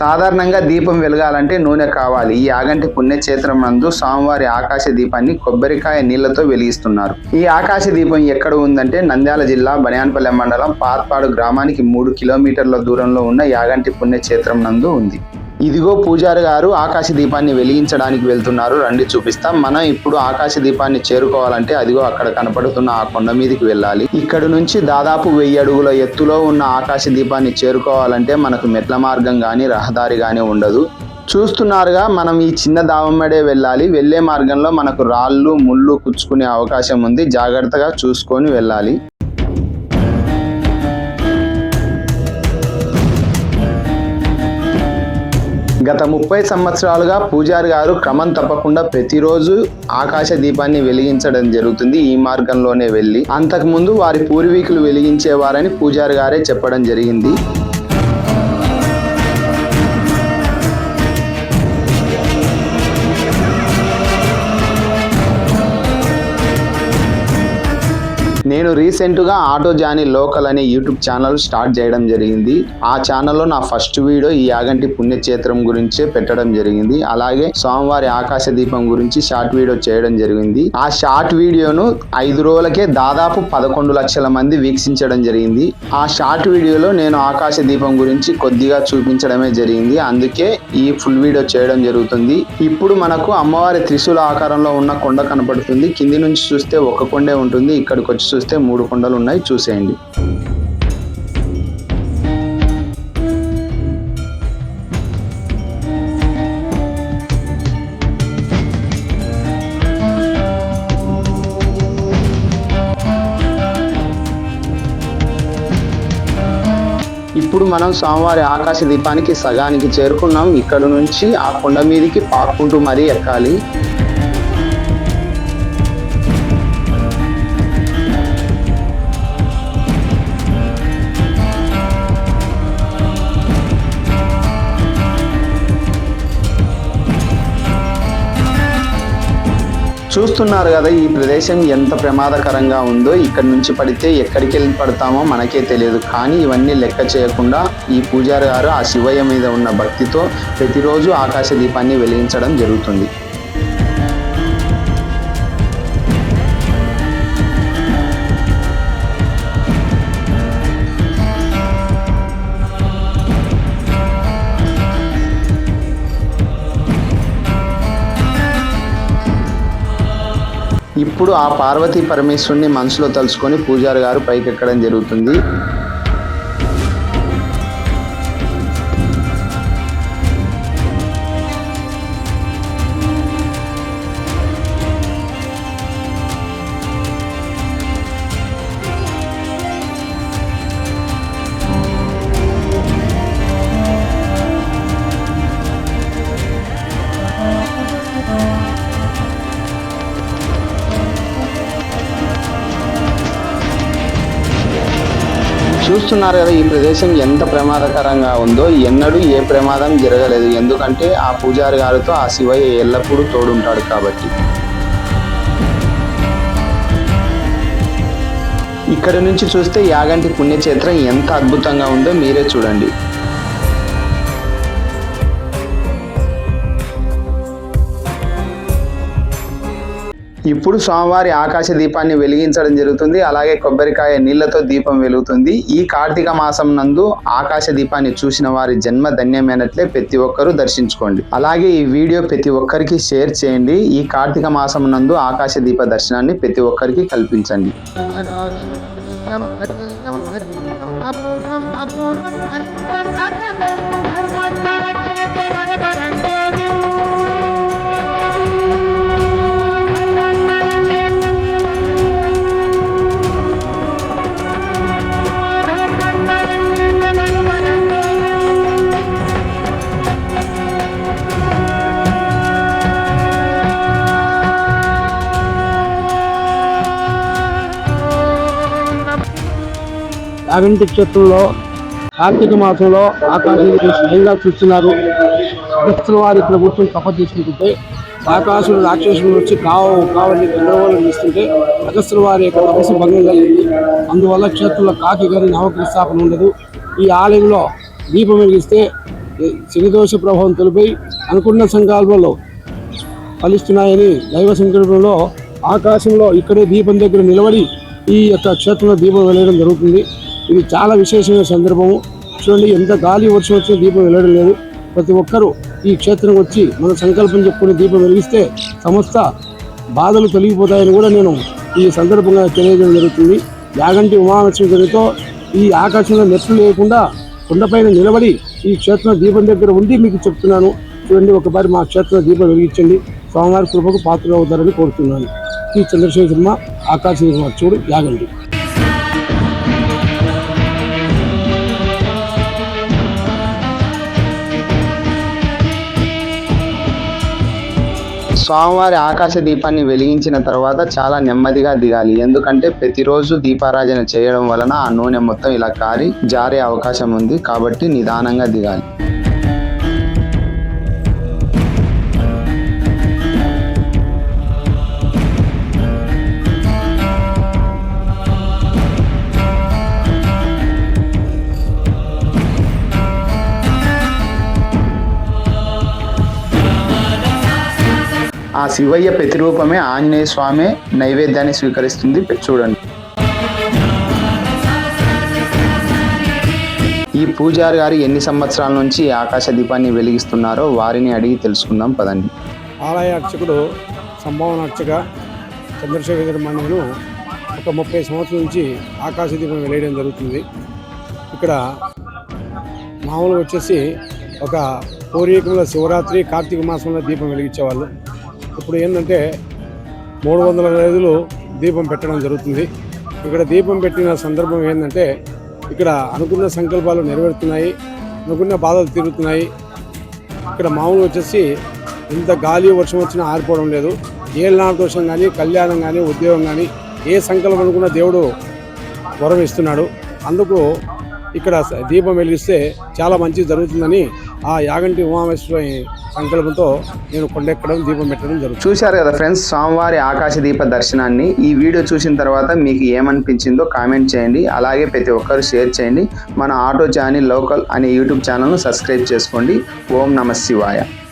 సాధారణంగా దీపం వెలగాలంటే నూనె కావాలి. ఈ ఆగంటి పుణ్యక్షేత్రం నందు స్వామివారి ఆకాశ దీపాన్ని కొబ్బరికాయ నీళ్ళతో వెలిగిస్తున్నారు. ఈ ఆకాశ దీపం ఎక్కడ ఉందంటే నంద్యాల జిల్లా బనియాన్పల్లె మండలం పాత్పాడు గ్రామానికి మూడు కిలోమీటర్ల దూరంలో ఉన్న యాగంటి పుణ్యక్షేత్రం నందు ఉంది. ఇదిగో పూజారి గారు ఆకాశ దీపాన్ని వెలిగించడానికి వెళ్తున్నారు. రండి చూపిస్తాం. మనం ఇప్పుడు ఆకాశ దీపాన్ని చేరుకోవాలంటే అదిగో అక్కడ కనపడుతున్న ఆ కొండ మీదకి వెళ్ళాలి. ఇక్కడ నుంచి దాదాపు వెయ్యి అడుగుల ఎత్తులో ఉన్న ఆకాశ దీపాన్ని చేరుకోవాలంటే మనకు మెట్ల మార్గం కానీ రహదారి కానీ ఉండదు. చూస్తున్నారుగా మనం ఈ చిన్న దావమ్మడే వెళ్ళాలి. వెళ్ళే మార్గంలో మనకు రాళ్ళు ముళ్ళు కుచ్చుకునే అవకాశం ఉంది. జాగ్రత్తగా చూసుకొని వెళ్ళాలి. గత ముప్పై సంవత్సరాలుగా పూజారి గారు క్రమం తప్పకుండా ప్రతిరోజు ఆకాశ దీపాన్ని వెలిగించడం జరుగుతుంది. ఈ మార్గంలోనే వెళ్ళి అంతకుముందు వారి పూర్వీకులు వెలిగించేవారని పూజారి గారే చెప్పడం జరిగింది. నేను రీసెంట్గా ఆటో జానీ లోకల్ అనే యూట్యూబ్ ఛానల్ స్టార్ట్ చేయడం జరిగింది. ఆ ఛానల్లో నా ఫస్ట్ వీడియో ఈ యాగంటి పుణ్యక్షేత్రం గురించే పెట్టడం జరిగింది. అలాగే స్వామివారి ఆకాశ దీపం గురించి షార్ట్ వీడియో చేయడం జరిగింది. ఆ షార్ట్ వీడియోను ఐదు రోజులకే దాదాపు పదకొండు లక్షల మంది వీక్షించడం జరిగింది. ఆ షార్ట్ వీడియోలో నేను ఆకాశ దీపం గురించి కొద్దిగా చూపించడమే జరిగింది. అందుకే ఈ ఫుల్ వీడియో చేయడం జరుగుతుంది. ఇప్పుడు మనకు అమ్మవారి త్రిశూల ఆకారంలో ఉన్న కొండ కనపడుతుంది. కింది నుంచి చూస్తే ఒక కొండే ఉంటుంది. ఇక్కడికి వచ్చి చూస్తే మూడు కొండలు ఉన్నాయి చూసేయండి. ఇప్పుడు మనం స్వామివారి ఆకాశ దీపానికి సగానికి చేరుకున్నాం. ఇక్కడ నుంచి ఆ కొండ మీదకి పాక్కుంటూ మరీ ఎక్కాలి. చూస్తున్నారు కదా ఈ ప్రదేశం ఎంత ప్రమాదకరంగా ఉందో ఇక్కడ నుంచి పడితే ఎక్కడికి వెళ్ళి పడతామో మనకే తెలియదు. కానీ ఇవన్నీ లెక్క చేయకుండా ఈ పూజారి గారు ఆ శివయ్య మీద ఉన్న భక్తితో ప్రతిరోజు ఆకాశ దీపాన్ని వెలిగించడం జరుగుతుంది. ఇప్పుడు ఆ పార్వతీ పరమేశ్వరుని మనసులో తలుచుకొని పూజారి గారు పైకెక్కడం జరుగుతుంది. చూస్తున్నారు కదా ఈ ప్రదేశం ఎంత ప్రమాదకరంగా ఉందో ఎన్నడూ ఏ ప్రమాదం జరగలేదు. ఎందుకంటే ఆ పూజారి గారితో ఆ శివయ్య ఎల్లప్పుడూ తోడుంటాడు కాబట్టి. ఇక్కడ నుంచి చూస్తే యాగంటి పుణ్యక్షేత్రం ఎంత అద్భుతంగా ఉందో మీరే చూడండి. ఇప్పుడు స్వామివారి ఆకాశ దీపాన్ని వెలిగించడం జరుగుతుంది అలాగే కొబ్బరికాయ నీళ్ళతో దీపం వెలుగుతుంది ఈ కార్తీక మాసం నందు ఆకాశ దీపాన్ని చూసిన వారి జన్మ ధన్యమైనట్లే ప్రతి ఒక్కరూ దర్శించుకోండి అలాగే ఈ వీడియో ప్రతి ఒక్కరికి షేర్ చేయండి ఈ కార్తీక మాసం నందు ఆకాశ దీప దర్శనాన్ని ప్రతి ఒక్కరికి కల్పించండి అవింటి క్షేత్రంలో కార్తీక మాసంలో ఆకాశం స్వయంగా చూస్తున్నారు. క్రిస్తుల వారు ఇక్కడ కూర్చొని తప చేసుకుంటుంటే ఆకాశుడు రాక్షసుడు వచ్చి కావ కావని గందరగోళం ఇస్తుంటే అగస్తుల వారి యొక్క తపస్సు భంగం కలిగింది అందువల్ల క్షేత్రంలో కాకి గారి నవగ్రహ ఉండదు. ఈ ఆలయంలో దీపం వెలిగిస్తే శనిదోష ప్రభావం తొలిపై అనుకున్న సంకల్పంలో ఫలిస్తున్నాయని దైవ సంకల్పంలో ఆకాశంలో ఇక్కడే దీపం దగ్గర నిలబడి ఈ యొక్క క్షేత్రంలో దీపం వెలగడం జరుగుతుంది. ఇది చాలా విశేషమైన సందర్భము. చూడండి ఎంత గాలి వర్షం వచ్చినా దీపం వెళ్ళడం లేదు. ప్రతి ఒక్కరూ ఈ క్షేత్రం వచ్చి మన సంకల్పం చెప్పుకుని దీపం వెలిగిస్తే సమస్త బాధలు తొలగిపోతాయని కూడా నేను ఈ సందర్భంగా తెలియజేయడం జరుగుతుంది. యాగంటి ఉమాలక్ష్మి గారితో ఈ ఆకాశంలో నెట్లు లేకుండా కొండపైన నిలబడి ఈ క్షేత్రం దీపం దగ్గర ఉండి మీకు చెప్తున్నాను. చూడండి ఒకసారి మా క్షేత్రం దీపం వెలిగించండి. స్వామివారి కృపకు పాత్రలు అవుతారని కోరుతున్నాను. ఈ చంద్రశేఖర్ శర్మ ఆకాశ చూడు యాగండి స్వామివారి ఆకాశ దీపాన్ని వెలిగించిన తర్వాత చాలా నెమ్మదిగా దిగాలి. ఎందుకంటే ప్రతిరోజు దీపారాజన చేయడం వలన ఆ నూనె మొత్తం ఇలా కారి జారే అవకాశం ఉంది కాబట్టి నిదానంగా దిగాలి. ఆ శివయ్య ప్రతిరూపమే ఆంజనేయ స్వామి నైవేద్యాన్ని స్వీకరిస్తుంది. చూడండి. ఈ పూజారి గారు ఎన్ని సంవత్సరాల నుంచి ఆకాశ దీపాన్ని వెలిగిస్తున్నారో వారిని అడిగి తెలుసుకుందాం. పదండి. ఆలయ అర్చకుడు సంభావన అర్చక చంద్రశేఖర్ మండలిను ఒక ముప్పై సంవత్సరాల నుంచి ఆకాశ దీపం వెలియడం జరుగుతుంది. ఇక్కడ మామూలుగా వచ్చేసి ఒక పూర్వీకుల శివరాత్రి కార్తీక మాసంలో దీపం వెలిగించేవాళ్ళు. ఇప్పుడు ఏంటంటే మూడు వందల రోజులు దీపం పెట్టడం జరుగుతుంది. ఇక్కడ దీపం పెట్టిన సందర్భం ఏంటంటే ఇక్కడ అనుకున్న సంకల్పాలు నెరవేరుతున్నాయి అనుకున్న బాధలు తీరుతున్నాయి. ఇక్కడ మామూలుగా వచ్చేసి ఇంత గాలి వర్షం వచ్చినా ఆరిపోవడం లేదు. ఏ దోషం కానీ కళ్యాణం కానీ ఉద్యోగం కానీ ఏ సంకల్పం అనుకున్న దేవుడు వరం ఇస్తున్నాడు. అందుకు ఇక్కడ దీపం వెలిగిస్తే చాలా మంచి జరుగుతుందని ఆ యాగంటి ఉమామేశ్వరి సంకల్పంతో నేను కొండెక్కడం దీపం పెట్టడం జరుగుతుంది. చూశారు కదా ఫ్రెండ్స్ స్వామివారి ఆకాశ దీప దర్శనాన్ని. ఈ వీడియో చూసిన తర్వాత మీకు ఏమనిపించిందో కామెంట్ చేయండి. అలాగే ప్రతి ఒక్కరు షేర్ చేయండి. మన ఆటో ఛానల్ లోకల్ అనే యూట్యూబ్ ఛానల్ను సబ్స్క్రైబ్ చేసుకోండి. ఓం నమ శివాయ.